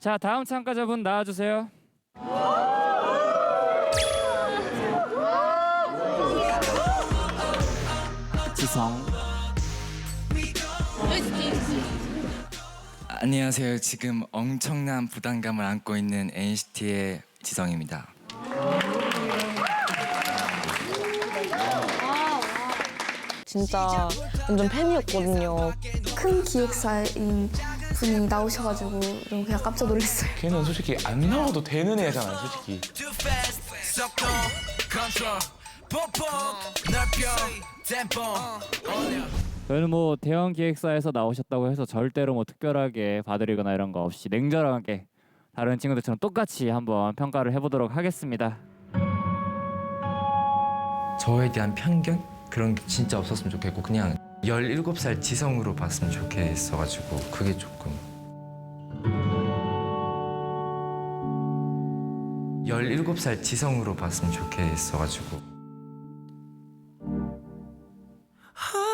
자 다음 참가자분 나와주세요. 지성. 안녕하세요. 지금 엄청난 부담감을 안고 있는 NCT의 지성입니다. 진짜 완전 팬이었거든요. 큰 기획사인 분이 나오셔가지고 너무 그냥 깜짝 놀랐어요. 걔는 솔직히 안 나와도 되는 애잖아요, 솔직히. 저희는 뭐 대형 기획사에서 나오셨다고 해서 절대로 뭐 특별하게 봐드리거나 이런 거 없이 냉정하게 다른 친구들처럼 똑같이 한번 평가를 해보도록 하겠습니다. 저에 대한 편견 그런 게 진짜 없었으면 좋겠고 그냥 17살 지성으로 봤으면 좋겠어가지고 그게 조금. 17살 지성으로 봤으면 좋겠어가지고. 아,